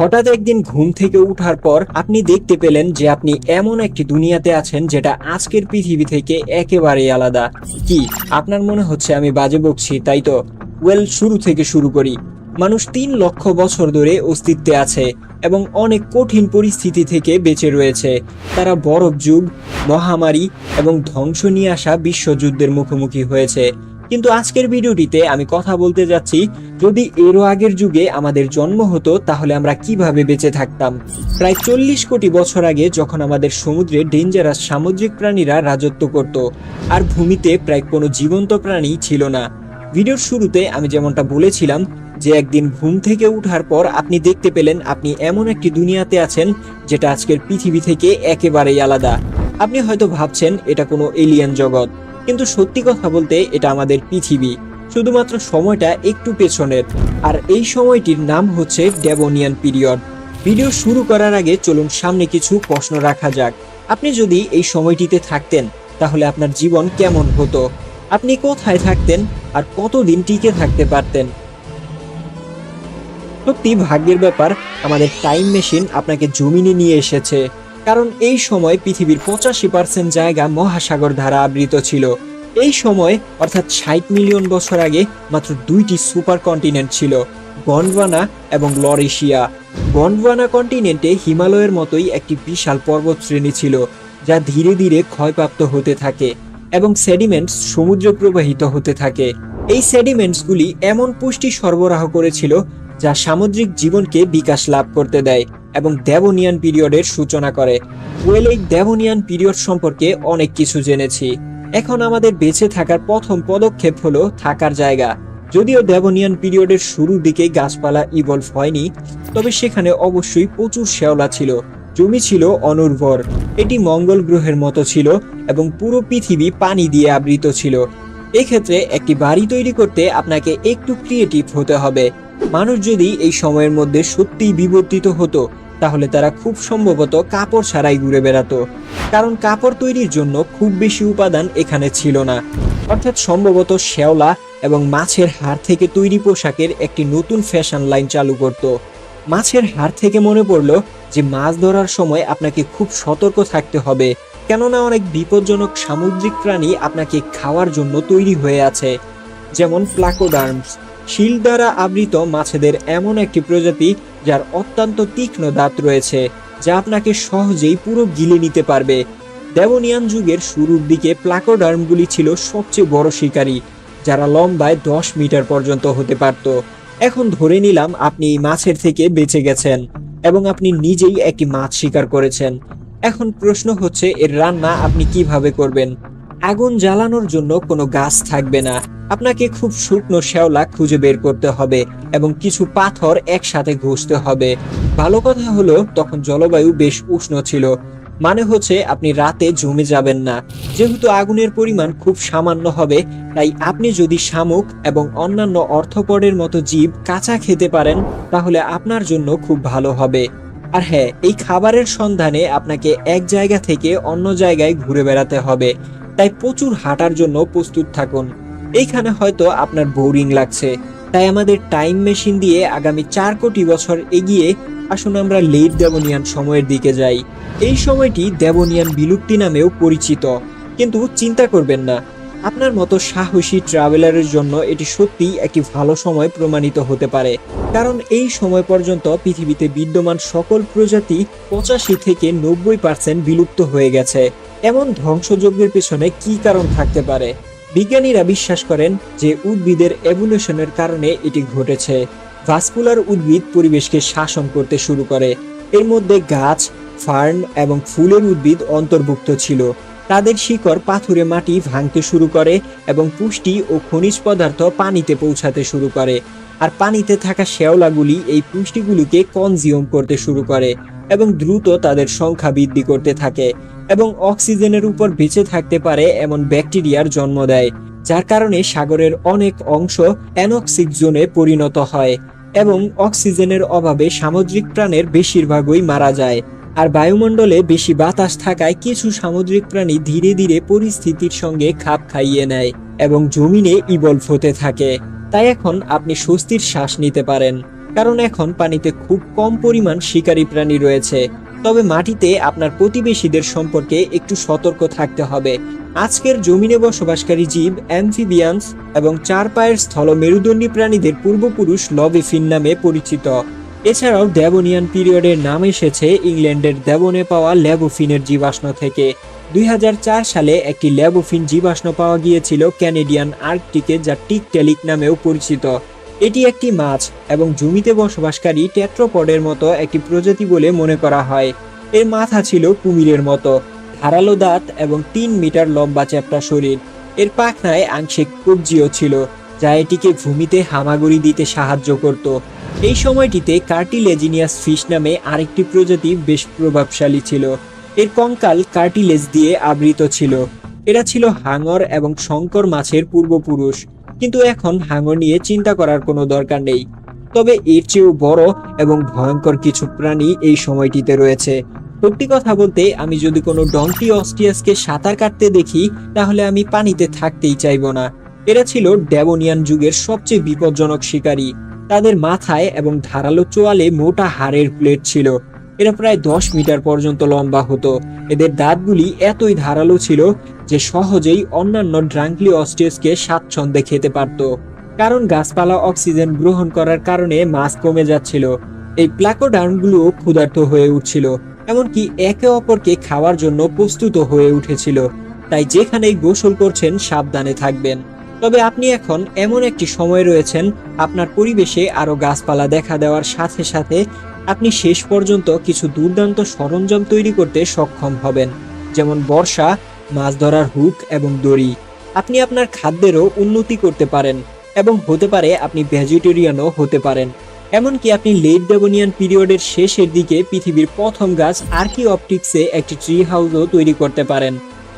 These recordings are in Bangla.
হঠাৎ একদিন ঘুম থেকে উঠার পর আপনি দেখতে পেলেন যে আপনি এমন একটি দুনিয়াতে আছেন যেটা আজকের পৃথিবী থেকে একেবারেই আলাদা। কি? আপনার মনে হচ্ছে আমি বাজে বকছি, তাই তো? ওয়েল, শুরু থেকে শুরু করি। মানুষ তিন লক্ষ বছর ধরে অস্তিত্বে আছে এবং অনেক কঠিন পরিস্থিতি থেকে বেঁচে রয়েছে। তারা বরফ যুগ, মহামারী এবং ধ্বংস নিয়ে আসা বিশ্বযুদ্ধের মুখোমুখি হয়েছে। কিন্তু আজকের ভিডিওটিতে আমি কথা বলতে যাচ্ছি, যদি এরও আগের যুগে আমাদের জন্ম হতো, তাহলে আমরা কীভাবে বেঁচে থাকতাম? প্রায় চল্লিশ কোটি বছর আগে যখন আমাদের সমুদ্রে ডেঞ্জারাস সামুদ্রিক প্রাণীরা রাজত্ব করত, আর ভূমিতে প্রায় কোনো জীবন্ত প্রাণী ছিল না। ভিডিওর শুরুতে আমি যেমনটা বলেছিলাম যে একদিন ঘুম থেকে উঠার পর আপনি দেখতে পেলেন আপনি এমন একটি দুনিয়াতে আছেন, যেটা আজকের পৃথিবী থেকে একেবারেই আলাদা। আপনি হয়তো ভাবছেন, এটা কোনো এলিয়ান জগৎ। কিন্তু সত্যি কথা বলতে এটা আমাদের পৃথিবী, শুধুমাত্র সময়টা একটু পেছনের। আর এই সময়টির নাম হচ্ছে ডেবোনিয়ান পিরিয়ড। ভিডিও শুরু করার আগে চলুন সামনে কিছু প্রশ্ন রাখা যাক। আপনি যদি এই সময়টিতে থাকতেন, তাহলে আপনার জীবন কেমন হতো? আপনি কোথায় থাকতেন আর কতদিন টিকে থাকতে পারতেন? সত্যি ভাগ্যের ব্যাপার, আমাদের টাইম মেশিন আপনাকে জমিনে নিয়ে এসেছে। কারণ এই সময় পৃথিবীর পঁচাশি পার্সেন্ট জায়গা মহাসাগর দ্বারা আবৃত ছিল। এই সময়, অর্থাৎ ষাট মিলিয়ন বছর আগে, মাত্র দুইটি সুপার কন্টিনেন্ট ছিল গন্ডওয়ানা এবং লরেশিয়া। গন্ডওয়ানা কন্টিনেন্টে হিমালয়ের মতোই একটি বিশাল পর্বত শ্রেণি ছিল, যা ধীরে ধীরে ক্ষয়প্রাপ্ত হতে থাকে এবং সেডিমেন্টস সমুদ্র প্রবাহিত হতে থাকে। এই সেডিমেন্টসগুলি এমন পুষ্টি সরবরাহ করেছিল, যা সামুদ্রিক জীবনকে বিকাশ লাভ করতে দেয়। এবং দেবনিয়ান পিরিয়ডের সূচনা করে। ওয়েল, এই দেবনিয়ান পিরিয়ড সম্পর্কে অনেক কিছু জেনেছি। এখন আমাদের বেঁচে থাকার প্রথম পদক্ষেপ হলো থাকার জায়গা। যদিও দেবনিয়ান পিরিয়ডের শুরুর দিকে গাছপালা ইভলভ হয়নি, তবে সেখানে অবশ্যই প্রচুর শেওলা ছিল। জমি ছিল অনুর্বর, এটি মঙ্গল গ্রহের মতো ছিল এবং পুরো পৃথিবী পানি দিয়ে আবৃত ছিল। এক্ষেত্রে একটি বাড়ি তৈরি করতে আপনাকে একটু ক্রিয়েটিভ হতে হবে। মানুষ যদি এই সময়ের মধ্যে সত্যিই বিবর্তিত হতো তাহলে তারা খুব সম্ভবত কাপড় ছাড়াই ঘুরে বেড়াতো। কারণ কাপড় তৈরির জন্য খুব বেশি উপাদান এখানে ছিল না। অর্থাৎ সম্ভবত শেওলা এবং মাছের হাড় থেকে তৈরি পোশাকের একটি নতুন ফ্যাশন লাইন চালু করত। মাছের হাড় থেকে মনে পড়ল যে মাছ ধরার সময় আপনাকে খুব সতর্ক থাকতে হবে, কেননা অনেক বিপজ্জনক সামুদ্রিক প্রাণী আপনাকে খাওয়ার জন্য তৈরি হয়ে আছে, যেমন প্লাকোডার্মস। শিল দ্বারা আবৃত মাছেদের এমন একটি প্রজাতি যার অত্যন্ত তীক্ষ্ণ দাঁত রয়েছে, যা আপনাকে সহজেই পুরো গিলে নিতে পারবে। দেবনিয়ান যুগের শুরুর দিকে প্লাকোডার্মগুলি ছিল সবচেয়ে বড় শিকারী, যারা লম্বায় দশ মিটার পর্যন্ত হতে পারত। এখন ধরে নিলাম আপনি এই মাছের থেকে বেঁচে গেছেন এবং আপনি নিজেই একটি মাছ শিকার করেছেন। এখন প্রশ্ন হচ্ছে, এর রান্না আপনি কীভাবে করবেন? আগুন জ্বালানোর জন্য কোনো গাছ থাকবে না। আপনাকে খুব শুকনো শ্যাওলা খুঁজে বের করতে হবে এবং কিছু পাথর একসাথে ঘষতে হবে। ভালো কথা হলো, তখন জলবায়ু বেশ উষ্ণ ছিল। মানে হচ্ছে, আপনি রাতে জমে যাবেন না। যেহেতু আগুনের পরিমাণ খুব সামান্য হবে, তাই আপনি যদি শামুক এবং অন্যান্য অর্থপরের মতো জীব কাঁচা খেতে পারেন, তাহলে আপনার জন্য খুব ভালো হবে। আর হ্যাঁ এই খাবারের সন্ধানে আপনাকে এক জায়গা থেকে অন্য জায়গায় ঘুরে বেড়াতে হবে। তাই প্রচুর হাঁটার জন্য প্রস্তুত থাকুন। এইখানে হয়তো আপনার বোরিং লাগছে। তাই আমাদের টাইম মেশিন দিয়ে আগামী চার কোটি বছর এগিয়ে আসুন আমরা লেট দেবনিয়ান সময়ের দিকে যাই। এই সময়টি দেবনিয়ান বিলুপ্তি নামেও পরিচিত। কিন্তু চিন্তা করবেন না, আপনার মতো সাহসী ট্রাভেলারের জন্য এটি সত্যিই একটি ভালো সময় প্রমাণিত হতে পারে। কারণ এই সময় পর্যন্ত পৃথিবীতে বিদ্যমান সকল প্রজাতি পঁচাশি থেকে নব্বই পার্সেন্ট বিলুপ্ত হয়ে গেছে। এমন ধ্বংসযজ্ঞের পেছনে কি কারণ থাকতে পারে? বিজ্ঞানীরা বিশ্বাস করেন যে উদ্ভিদের এভলিউশনের কারণে এটি ঘটেছে। ভাস্কুলার উদ্ভিদ পরিবেশকে শাসন করতে শুরু করে। এর মধ্যে গাছ, ফার্ন এবং ফুলের উদ্ভিদ অন্তর্ভুক্ত ছিল। তাদের শিকড় পাথুরে মাটি ভাঙতে শুরু করে এবং পুষ্টি ও খনিজ পদার্থ পানিতে পৌঁছাতে শুরু করে। আর পানিতে থাকা শেওলাগুলি এই পুষ্টিগুলিকে কনজিউম করতে শুরু করে এবং দ্রুত তাদের সংখ্যা বৃদ্ধি করতে থাকে। এবং অক্সিজেনের উপর বেঁচে থাকতে পারে এমন ব্যাকটেরিয়ার জন্ম দেয়, যার কারণে সাগরের অনেক অংশ অ্যানক্সিক জোনে পরিণত হয় এবং অক্সিজেনের অভাবে সামুদ্রিক প্রাণের বেশিরভাগই মারা যায়। আর বায়ুমণ্ডলে বেশি বাতাস থাকায় কিছু সামুদ্রিক প্রাণী ধীরে ধীরে পরিস্থিতির সঙ্গে খাপ খাইয়ে নেয় এবং জমিনে ইভলভ হতে থাকে। তাই এখন আপনি স্বস্তির শ্বাস নিতে পারেন, কারণ এখন পানিতে খুব কম পরিমাণ শিকারী প্রাণী রয়েছে। তবে মাটিতে আপনার প্রতিবেশীদের সম্পর্কে একটু সতর্ক থাকতে হবে। আজকের জমিনে বসবাসকারী জীব অ্যামফিবিয়ান্স এবং চার পায়ের স্থল মেরুদণ্ডী প্রাণীদের পূর্বপুরুষ লবেফিন নামে পরিচিত। এছাড়াও ডেবনিয়ান পিরিয়ডের নাম এসেছে ইংল্যান্ডের দেবনে পাওয়া ল্যাবোফিনের জীবাশ্ম থেকে। দুই হাজার চার সালে একটি ল্যাবোফিন জীবাশ্ম পাওয়া গিয়েছিল ক্যানেডিয়ান আর্কটিকে, যা টিকটেলিক নামেও পরিচিত। এটি একটি মাছ এবং জমিতে বসবাসকারী টেট্রোপডের মতো একটি প্রজাতি বলে মনে করা হয়। এর মাথা ছিল কুমিরের মতো। ধারালো দাঁত এবং তিন মিটার লম্বা চ্যাপ্টা শরীর। এর পাখনায় আংশিক কবজিও ছিল, যা এটিকে ভূমিতে হামাগুড়ি দিতে সাহায্য করত। এই সময়টিতে কার্টিলেজিনিয়াস ফিশ নামে আরেকটি প্রজাতি বেশ প্রভাবশালী ছিল। এর কঙ্কাল কার্টিলেজ দিয়ে আবৃত ছিল। এরা ছিল হাঙর এবং শঙ্কর মাছের পূর্বপুরুষ। কিন্তু এখন হাঙর নিয়ে চিন্তা করার কোনো দরকার নেই। তবে এর চেয়েও বড় এবং ভয়ঙ্কর কিছু প্রাণী এই সময়টিতে রয়েছে। সত্যি কথা বলতে, আমি যদি কোনো ডঙ্কি অস্টিয়াসকে সাঁতার কাটতে দেখি, তাহলে আমি পানিতে থাকতেই চাইব না। এরা ছিল ডেবনিয়ান যুগের সবচেয়ে বিপজ্জনক শিকারী। তাদের মাথায় এবং ধারালো চোয়ালে মোটা হাড়ের প্লেট ছিল। এরা প্রায় দশ মিটার পর্যন্ত লম্বা হতো। এদের দাঁতগুলি এতই ধারালো ছিল যে সহজেই অন্যান্য ড্রাঙ্কলি অস্টিয়াসকে স্বাচ্ছন্দ্যে খেতে পারত। কারণ গাছপালা অক্সিজেন গ্রহণ করার কারণে মাছ কমে যাচ্ছিল। এই প্লাকোডার্মগুলোও ক্ষুধার্ত হয়ে উঠছিল, এমনকি একে অপরকে খাওয়ার জন্য প্রস্তুত হয়ে উঠেছিল। তাই যেখানেই গোসল করছেন, সাবধানে থাকবেন। তবে আপনি এখন এমন একটি সময় রয়েছেন, আপনার পরিবেশে আরও গাছপালা দেখা দেওয়ার সাথে সাথে আপনি শেষ পর্যন্ত কিছু দুর্দান্ত সরঞ্জাম তৈরি করতে সক্ষম হবেন, যেমন বর্ষা, মাছ ধরার হুক এবং দড়ি। আপনি আপনার খাদ্যেরও উন্নতি করতে পারেন এবং হতে পারে আপনি ভেজিটেরিয়ানও হতে পারেন। এমনকি আপনি লেট ডেবনিয়ান পিরিয়ডের শেষের দিকে পৃথিবীর প্রথম গাছ আর্কি অপটিক্সে একটি ট্রি হাউসও তৈরি করতে পারেন।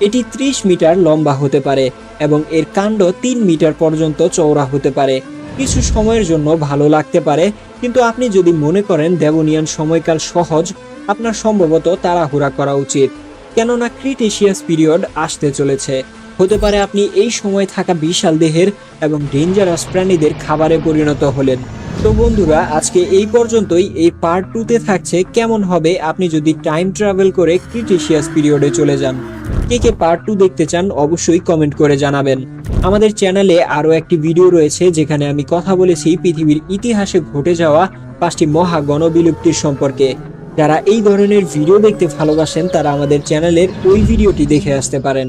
এটি ত্রিশ মিটার লম্বা হতে পারে এবং এর কাণ্ড তিন মিটার পর্যন্ত চওড়া হতে পারে। কিছু সময়ের জন্য ভালো লাগতে পারে, কিন্তু আপনি যদি মনে করেন দেবনিয়ান সময়কাল সহজ, আপনার সম্ভবত তাড়াহুড়া করা উচিত। কেননা ক্রিটেশিয়াস পিরিয়ড আসতে চলেছে। হতে পারে আপনি এই সময় থাকা বিশাল দেহের এবং ডেঞ্জারাস প্রাণীদের খাবারে পরিণত হলেন। তো বন্ধুরা, আজকে এই পর্যন্তই। এই পার্ট টুতে থাকছে কেমন হবে আপনি যদি টাইম ট্রাভেল করে ক্রিটিশিয়াস পিরিয়ডে চলে যান। কে কে পার্ট টু দেখতে চান অবশ্যই কমেন্ট করে জানাবেন। আমাদের চ্যানেলে আরও একটি ভিডিও রয়েছে যেখানে আমি কথা বলেছি পৃথিবীর ইতিহাসে ঘটে যাওয়া পাঁচটি মহা গণবিলুপ্তির সম্পর্কে। যারা এই ধরনের ভিডিও দেখতে ভালোবাসেন, তারা আমাদের চ্যানেলের ওই ভিডিওটি দেখে আসতে পারেন।